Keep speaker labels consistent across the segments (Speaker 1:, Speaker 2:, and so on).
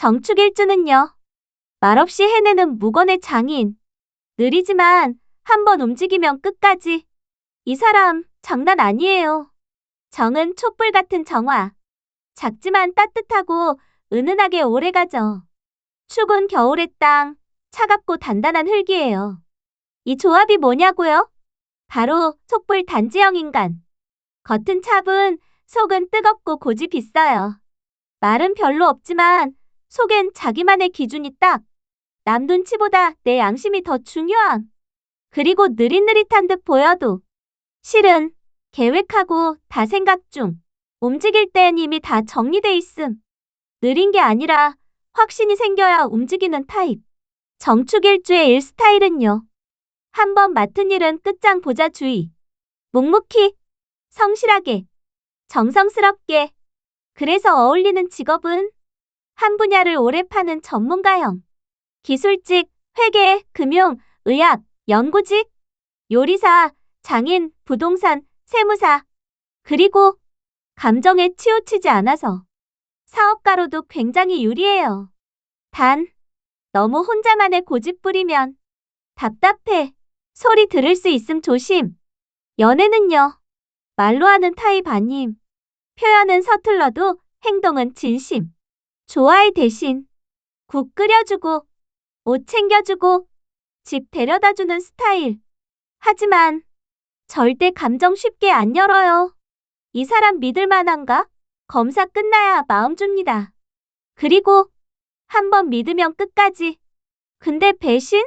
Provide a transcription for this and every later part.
Speaker 1: 정축일주는요. 말없이 해내는 무건의 장인. 느리지만 한 번 움직이면 끝까지. 이 사람 장난 아니에요. 정은 촛불 같은 정화. 작지만 따뜻하고 은은하게 오래가죠. 축은 겨울의 땅, 차갑고 단단한 흙이에요. 이 조합이 뭐냐고요? 바로 촛불 단지형 인간. 겉은 차분, 속은 뜨겁고 고집 있어요. 말은 별로 없지만 속엔 자기만의 기준이 딱. 남 눈치보다 내 양심이 더 중요함. 그리고 느릿느릿한 듯 보여도 실은 계획하고 다 생각 중. 움직일 땐 이미 다 정리돼 있음. 느린 게 아니라 확신이 생겨야 움직이는 타입. 정축일주의 일 스타일은요. 한 번 맡은 일은 끝장 보자 주의. 묵묵히, 성실하게, 정성스럽게. 그래서 어울리는 직업은 한 분야를 오래 파는 전문가형. 기술직, 회계, 금융, 의학, 연구직, 요리사, 장인, 부동산, 세무사. 그리고 감정에 치우치지 않아서 사업가로도 굉장히 유리해요. 단, 너무 혼자만의 고집 부리면 답답해. 소리 들을 수 있음 조심. 연애는요. 말로 하는 타입 아님. 표현은 서툴러도 행동은 진심. 좋아해 대신 국 끓여주고 옷 챙겨주고 집 데려다주는 스타일. 하지만 절대 감정 쉽게 안 열어요. 이 사람 믿을 만한가? 검사 끝나야 마음 줍니다. 그리고 한번 믿으면 끝까지. 근데 배신?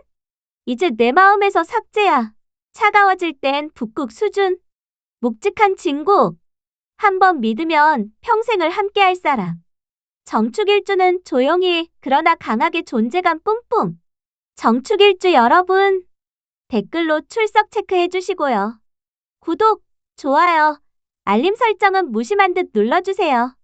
Speaker 1: 이제 내 마음에서 삭제야. 차가워질 땐 북극 수준. 묵직한 친구. 한번 믿으면 평생을 함께할 사람. 정축일주는 조용히 그러나 강하게 존재감 뿜뿜. 정축일주 여러분, 댓글로 출석 체크해 주시고요. 구독, 좋아요, 알림 설정은 무심한 듯 눌러주세요.